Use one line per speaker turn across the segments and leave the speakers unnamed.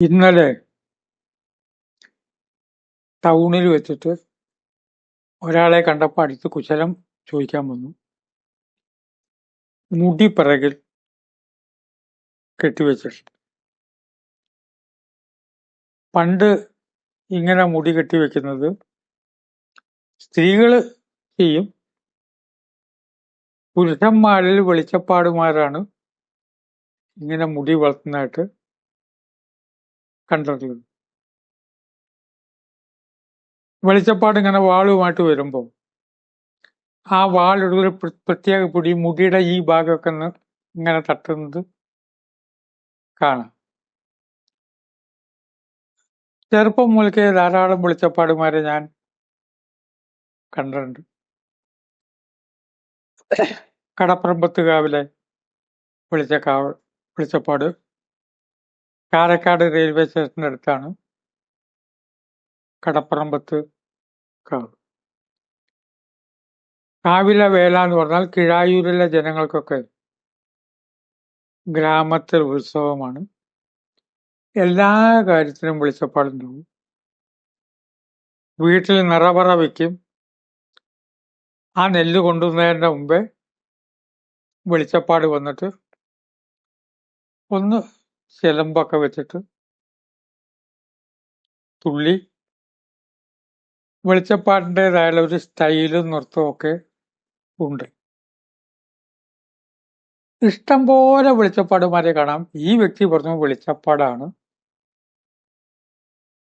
ഇന്നലെ ടൗണിൽ വെച്ചിട്ട് ഒരാളെ കണ്ടപ്പോൾ അടുത്ത് കുശലം ചോദിക്കാൻ വന്നു. മുടി പിറകിൽ കെട്ടിവെച്ചിട്ടുണ്ട് പണ്ട് ഇങ്ങനെ മുടി കെട്ടിവെക്കുന്നത് സ്ത്രീകൾ ചെയ്യും. പുരുഷന്മാരിൽ വെളിച്ചപ്പാടുമാരാണ് ഇങ്ങനെ മുടി വളർത്തുന്നതായിട്ട് കണ്ടിട്ടുള്ളത്. വെളിച്ചപ്പാട് ഇങ്ങനെ വാളുമായിട്ട് വരുമ്പോൾ ആ വാളൊരു ഒരു പ്രത്യേക പൊടി മുടിയുടെ ഈ ഭാഗമൊക്കെ ഒന്ന് ഇങ്ങനെ തട്ടുന്നത് കാണാം. ചെറുപ്പം മുതൽക്കേ ധാരാളം വെളിച്ചപ്പാടുമാരെ ഞാൻ കണ്ടിട്ടുണ്ട്. കടപ്പുറമ്പത്തുകാവിലെ വെളിച്ചക്കാവ് വെളിച്ചപ്പാട് കാരക്കാട് റെയിൽവേ സ്റ്റേഷന്റെ അടുത്താണ്. കടപ്പറമ്പത്ത് കാവ്. കാവിലെ വേല എന്ന് പറഞ്ഞാൽ കിഴായൂരിലെ ജനങ്ങൾക്കൊക്കെ ഗ്രാമത്തിൽ ഉത്സവമാണ്. എല്ലാ കാര്യത്തിനും വെളിച്ചപ്പാടുണ്ടാവും. വീട്ടിൽ നിറപറ വയ്ക്കും ആ നെല്ല് കൊണ്ടുവന്നതിന്റെ മുമ്പേ വെളിച്ചപ്പാട് വന്നിട്ട് ഒന്ന് ചിലമ്പൊക്കെ വെച്ചിട്ട് തുള്ളി വെളിച്ചപ്പാടിന്റെതായുള്ള ഒരു സ്റ്റൈലും നൃത്തവും ഒക്കെ ഉണ്ട്. ഇഷ്ടം പോലെ വെളിച്ചപ്പാടുമാരെ കാണാം. ഈ വ്യക്തി പറഞ്ഞു വെളിച്ചപ്പാടാണ്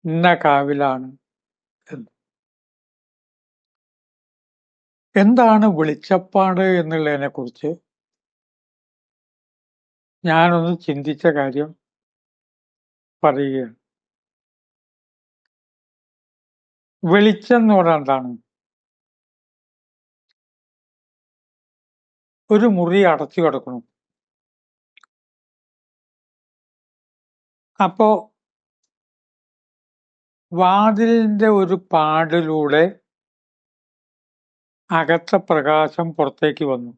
ഇന്ന കാവിലാണ് എന്ന്. എന്താണ് വെളിച്ചപ്പാട് എന്നുള്ളതിനെ കുറിച്ച് ഞാനൊന്ന് ചിന്തിച്ച കാര്യം പറയുകയാണ്. വെളിച്ചം എന്ന് പറഞ്ഞാൽ എന്താണ്? ഒരു മുറി അടച്ചു കിടക്കണം അപ്പോ വാതിലിന്റെ ഒരു പാടിലൂടെ അകത്ത പ്രകാശം പുറത്തേക്ക് വന്നു.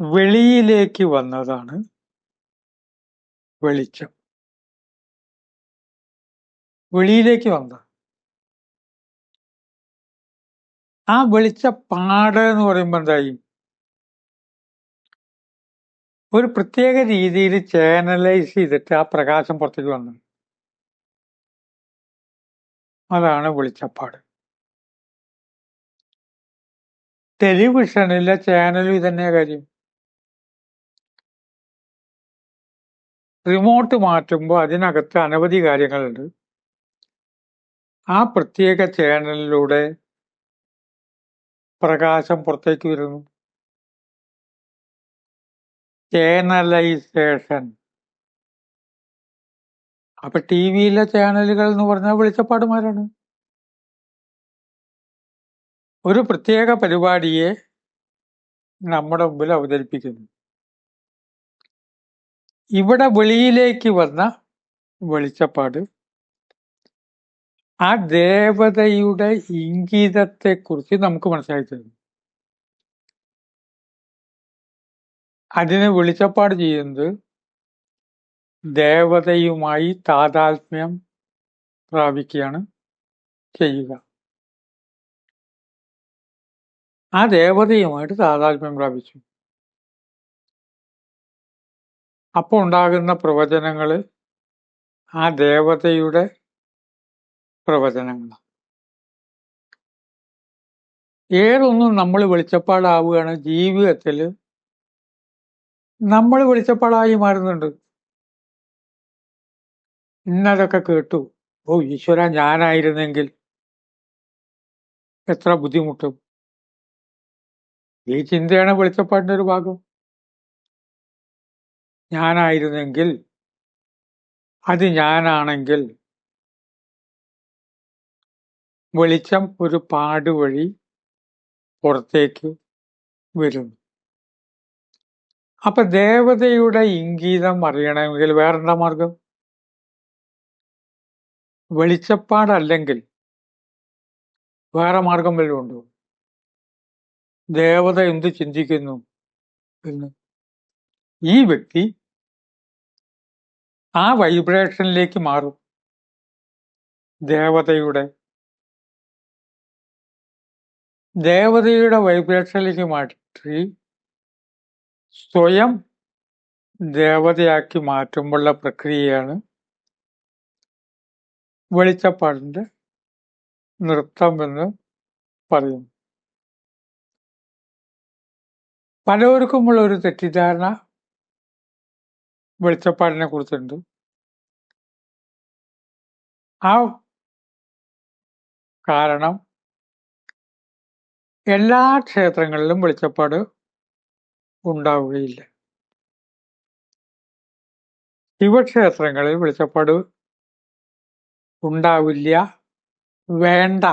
വെളിയിലേക്ക് വന്നതാണ് വെളിച്ചം. വെളിയിലേക്ക് വന്നത്. ആ വെളിച്ചപ്പാട് എന്ന് പറയുമ്പോൾ എന്തായി? ഒരു പ്രത്യേക രീതിയിൽ ചാനലൈസ് ചെയ്തിട്ട് ആ പ്രകാശം പുറത്തേക്ക് വന്നു. അതാണ് വെളിച്ചപ്പാട്. ടെലിവിഷനിലെ ചാനലും ഇതന്നെ കാര്യം. റിമോട്ട് മാറ്റുമ്പോൾ അതിനകത്ത് അനവധി കാര്യങ്ങളുണ്ട്. ആ പ്രത്യേക ചാനലിലൂടെ പ്രകാശം പുറത്തേക്ക് വരുന്നു. ചാനലൈസേഷൻ അപ്പൊ ടി വിയിലെ ചാനലുകൾ എന്ന് പറഞ്ഞാൽ വെളിച്ചപ്പാടുമാരാണ്. ഒരു പ്രത്യേക പരിപാടിയെ നമ്മുടെ മുമ്പിൽ അവതരിപ്പിക്കുന്നു. ഇവിടെ വെളിയിലേക്ക് വന്ന വെളിച്ചപ്പാട്. ആ ദേവതയുടെ ഇംഗിതത്തെക്കുറിച്ച് നമുക്ക് മനസ്സിലാക്കി തരുന്നു. അതിന് വെളിച്ചപ്പാട് ചെയ്യുന്നത് ദേവതയുമായി താതാത്മ്യം പ്രാപിക്കുകയാണ് ചെയ്യുക. ആ ദേവതയുമായിട്ട് താതാത്മ്യം പ്രാപിച്ചു. അപ്പോൾ ഉണ്ടാകുന്ന പ്രവചനങ്ങൾ ആ ദേവതയുടെ പ്രവചനങ്ങളാണ് ഏതൊന്നും നമ്മൾ വെളിച്ചപ്പാടാവുകയാണ്. ജീവിതത്തിൽ നമ്മൾ വെളിച്ചപ്പാടായി മാറുന്നുണ്ട്. ഇന്നതൊക്കെ കേട്ടു. ഓ ഈശ്വര ഞാനായിരുന്നെങ്കിൽ എത്ര ബുദ്ധിമുട്ടും. ഈ ചിന്തയാണ് വെളിച്ചപ്പാടിന്റെ ഒരു ഭാഗം. ഞാനായിരുന്നെങ്കിൽ അത് ഞാനാണെങ്കിൽ വെളിച്ചം ഒരു പാട് വഴി പുറത്തേക്ക് വരുന്നു. അപ്പൊ ദേവതയുടെ ഇംഗീതം അറിയണമെങ്കിൽ വേറെന്താ മാർഗം? വെളിച്ചപ്പാടല്ലെങ്കിൽ വേറെ മാർഗം വല്ലതും ഉണ്ടോ? ദേവത എന്ത് ചിന്തിക്കുന്നു എന്ന്. ഈ വ്യക്തി ആ വൈബ്രേഷനിലേക്ക് മാറും. ദേവതയുടെ ദേവതയുടെ വൈബ്രേഷനിലേക്ക് മാറ്റി സ്വയം ദേവതയാക്കി മാറ്റുമ്പോഴുള്ള പ്രക്രിയയാണ് വെളിച്ചപ്പാടിന്റെ നൃത്തം എന്ന് പറയുന്നു പലവർക്കുമുള്ള ഒരു തെറ്റിദ്ധാരണ വെളിച്ചപ്പാടിനെ കുറിച്ചുണ്ട് ആ കാരണം എല്ലാ ക്ഷേത്രങ്ങളിലും വെളിച്ചപ്പാട് ഉണ്ടാവുകയില്ല. ശിവക്ഷേത്രങ്ങളിൽ വെളിച്ചപ്പാട് ഉണ്ടാവില്ല വേണ്ട.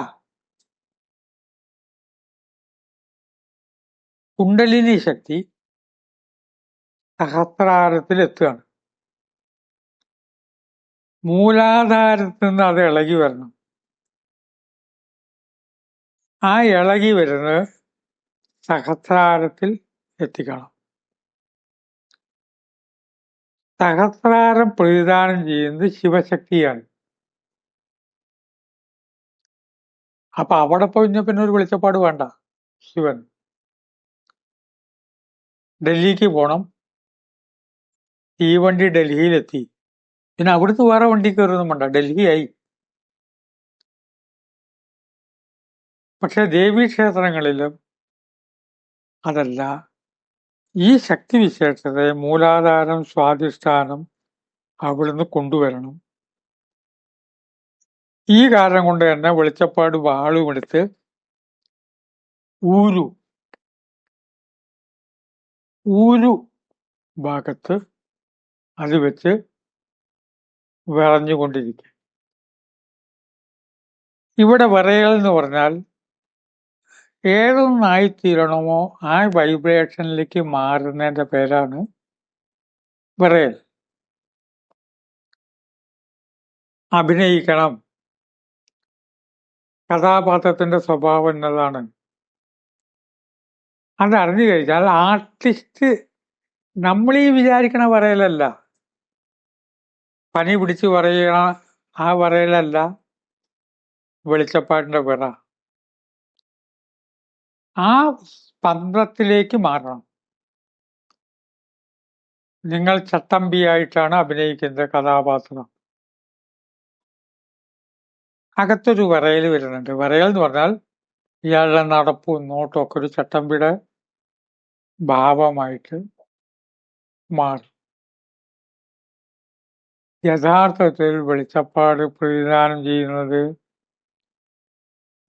കുണ്ടലിനി ശക്തി സഹസ്രാരത്തിൽ എത്തുകയാണ് മൂലാധാരത്തിൽ നിന്ന് അത് ഇളകി വരണം. ആ ഇളകി വരുന്നത് സഹസ്രാരത്തിൽ എത്തിക്കണം. സഹസ്രാരം പ്രതിദാനം ചെയ്യുന്നത് ശിവശക്തിയാണ്. അപ്പൊ അവിടെ പോയി പിന്നെ ഒരു വെളിച്ചപ്പാട് വേണ്ട. ശിവൻ. ഡൽഹിക്ക് പോണം. തീവണ്ടി ഡൽഹിയിലെത്തി. പിന്നെ അവിടുന്ന് വേറെ വണ്ടി കയറുന്നു വേണ്ട ഡൽഹിയായി. പക്ഷെ ദേവീക്ഷേത്രങ്ങളിലും അതല്ല. ഈ ശക്തി വിശേഷത്തെ മൂലാധാരം സ്വാധിഷ്ഠാനം അവിടുന്ന് കൊണ്ടുവരണം. ഈ കാരണം കൊണ്ട് തന്നെ വെളിച്ചപ്പാട് വാളുമെടുത്ത് ഊരു ഊരു ഭാഗത്ത് അത് വെച്ച് വിളഞ്ഞുകൊണ്ടിരിക്കും. ഇവിടെ വരയൽ എന്ന് പറഞ്ഞാൽ ഏതൊന്നായിത്തീരണമോ ആ വൈബ്രേഷനിലേക്ക് മാറുന്നതിന്റെ പേരാണ് വിറയൽ അഭിനയിക്കണം. കഥാപാത്രത്തിന്റെ സ്വഭാവം എന്നതാണ്. അത് അറിഞ്ഞു കഴിഞ്ഞാൽ ആർട്ടിസ്റ്റ് നമ്മളീ വിചാരിക്കണ പറയലല്ല പനി പിടിച്ച് പറയുക ആ പറയലല്ല വെളിച്ചപ്പാടിന്റെ പിറ ആ പന്ത്രത്തിലേക്ക് മാറണം. നിങ്ങൾ ചട്ടമ്പിയായിട്ടാണ് അഭിനയിക്കുന്നത് കഥാപാത്രം. അകത്തൊരു വരയൽ വരുന്നുണ്ട്. വരയൽ എന്ന് പറഞ്ഞാൽ ഇയാളുടെ നടപ്പും നോട്ടും ഒക്കെ ഒരു ചട്ടമ്പിയുടെ ഭാവമായിട്ട് മാറും. യഥാർത്ഥത്തിൽ വെളിച്ചപ്പാട് പ്രതിദാനം ചെയ്യുന്നത്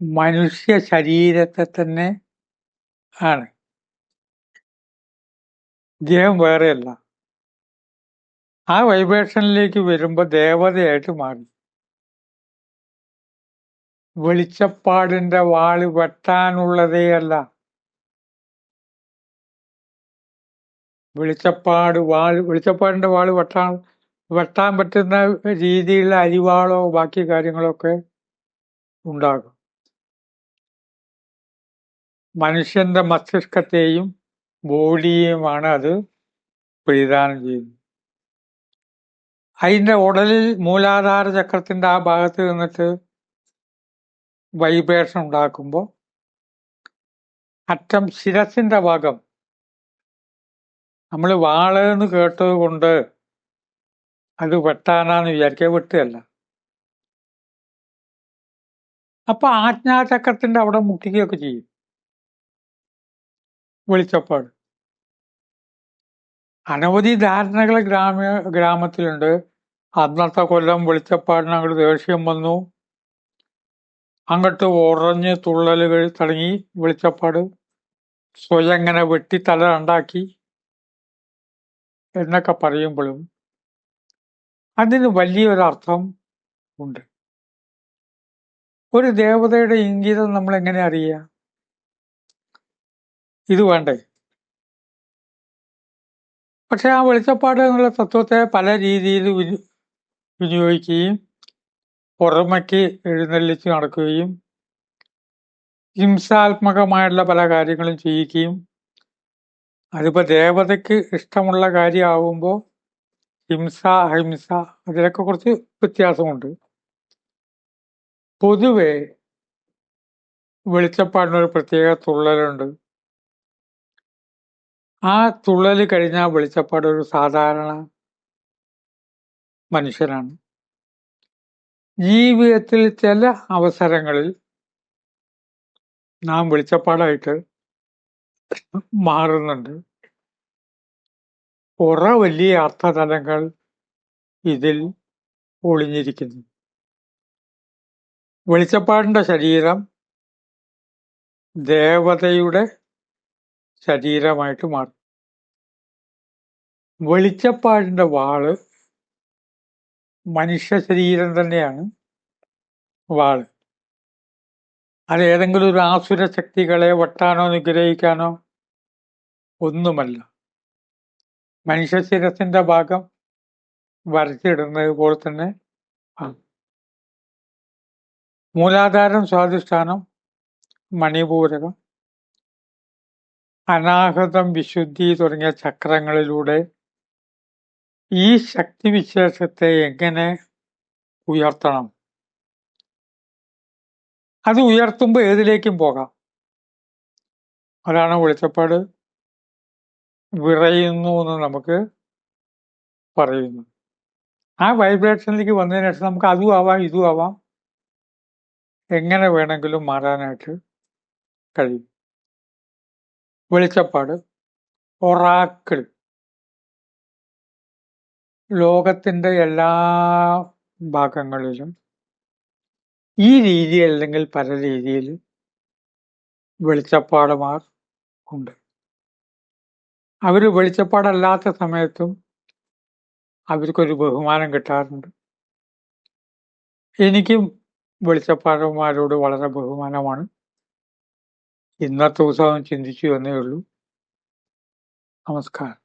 മനുഷ്യ ശരീരത്തെ തന്നെ ആണ്. ദേഹം വേറെയല്ല. ആ വൈബ്രേഷനിലേക്ക് വരുമ്പോൾ ദേവതയായിട്ട് മാറി. വെളിച്ചപ്പാടിന്റെ വാൾ വെട്ടാനുള്ളതേ അല്ല. വെളിച്ചപ്പാട് വാൾ വെളിച്ചപ്പാടിന്റെ വാൾ വെട്ടാൻ വെട്ടാൻ പറ്റുന്ന രീതിയിലുള്ള അരിവാളോ ബാക്കി കാര്യങ്ങളൊക്കെ ഉണ്ടാകും. മനുഷ്യന്റെ മസ്തിഷ്കത്തെയും ബോഡിയെയുമാണ് അത് പ്രതിദാനം ചെയ്യുന്നത്. അതിന്റെ ഉടലിൽ മൂലാധാര ചക്രത്തിന്റെ ആ ഭാഗത്ത് നിന്നിട്ട് വൈബ്രേഷൻ ഉണ്ടാക്കുമ്പോൾ അറ്റം ശിരസിന്റെ ഭാഗം. നമ്മൾ വാൾ എന്ന് കേട്ടത് കൊണ്ട് അത് വെട്ടാനാന്ന് വിചാരിക്കുക വെട്ടുകയല്ല. അപ്പൊ ആജ്ഞാചക്രത്തിന്റെ അവിടെ മുട്ടിക്കുകയൊക്കെ ചെയ്യും. വെളിച്ചപ്പാട്. അനവധി ധാരണകൾ ഗ്രാമീ ഗ്രാമത്തിലുണ്ട്. അന്നത്തെ കൊല്ലം വെളിച്ചപ്പാടിന് അങ്ങോട്ട് ദേഷ്യം വന്നു. അങ്ങോട്ട് ഉറഞ്ഞ് തുള്ളലുകൾ തുടങ്ങി വെളിച്ചപ്പാട് സ്വയം ഇങ്ങനെ വെട്ടി തല ഉണ്ടാക്കി എന്നൊക്കെ പറയുമ്പോഴും അതിന് വലിയൊരർത്ഥം ഉണ്ട്. ഒരു ദേവതയുടെ ഇംഗിതം നമ്മൾ എങ്ങനെ അറിയുക ഇത് വേണ്ടേ? പക്ഷെ ആ വെളിച്ചപ്പാട് എന്നുള്ള തത്വത്തെ പല രീതിയിൽ വിനിയോഗിക്കുകയും പുറമയ്ക്ക് എഴുന്നള്ളിച്ച് നടക്കുകയും ഹിംസാത്മകമായുള്ള പല കാര്യങ്ങളും ചെയ്യിക്കുകയും അതിപ്പോ ദേവതയ്ക്ക് ഇഷ്ടമുള്ള കാര്യമാവുമ്പോൾ ഹിംസ അഹിംസ അതിലൊക്കെ കുറച്ച് വ്യത്യാസമുണ്ട്. പൊതുവെ വെളിച്ചപ്പാടിനൊരു പ്രത്യേക തുള്ളലുണ്ട്. ആ തുള്ളൽ കഴിഞ്ഞാൽ വെളിച്ചപ്പാട് ഒരു സാധാരണ മനുഷ്യനാണ്. ജീവിതത്തിൽ ചില അവസരങ്ങളിൽ നാം വെളിച്ചപ്പാടായിട്ട് മാറുന്നുണ്ട്. കുറെ വലിയ അർത്ഥതലങ്ങൾ ഇതിൽ ഒളിഞ്ഞിരിക്കുന്നു. വെളിച്ചപ്പാടിന്റെ ശരീരം ദേവതയുടെ ശരീരമായിട്ട് മാറും. വെളിച്ചപ്പാടിന്റെ വാൾ മനുഷ്യ ശരീരം തന്നെയാണ് വാൾ. അത് ഏതെങ്കിലും ഒരു ആസുര ശക്തികളെ വട്ടാനോ നിഗ്രഹിക്കാനോ ഒന്നുമല്ല. മനുഷ്യ ശിരസിന്റെ ഭാഗം വരച്ചിടുന്നത് പോലെ തന്നെ മൂലാധാരം സ്വാധിഷ്ഠാനം മണിപൂരകം അനാഹതം വിശുദ്ധി തുടങ്ങിയ ചക്രങ്ങളിലൂടെ ഈ ശക്തിവിശേഷത്തെ എങ്ങനെ ഉയർത്തണം? അത് ഉയർത്തുമ്പോൾ ഏതിലേക്കും പോകാം? അതാണ് വെളിച്ചപ്പാട്. വിറയുന്നു എന്ന് നമുക്ക് പറയുന്നു. ആ വൈബ്രേഷനിലേക്ക് വന്നതിന് ശേഷം നമുക്ക് അതും ആവാം ഇതും ആവാം. എങ്ങനെ വേണമെങ്കിലും മാറാനായിട്ട് കഴിയും. വെളിച്ചപ്പാട് ഒറാക്കിൾ. ലോകത്തിന്റെ എല്ലാ ഭാഗങ്ങളിലും ഈ രീതി അല്ലെങ്കിൽ പല രീതിയിൽ വെളിച്ചപ്പാടുമാർ ഉണ്ട്. അവർ വെളിച്ചപ്പാടല്ലാത്ത സമയത്തും അവർക്കൊരു ബഹുമാനം കിട്ടാറുണ്ട്. എനിക്കും വെളിച്ചപ്പാടന്മാരോട് വളരെ ബഹുമാനമാണ്. ഇന്നത്തെ ദിവസം ചിന്തിച്ചു എന്നേ ഉള്ളൂ. നമസ്കാരം.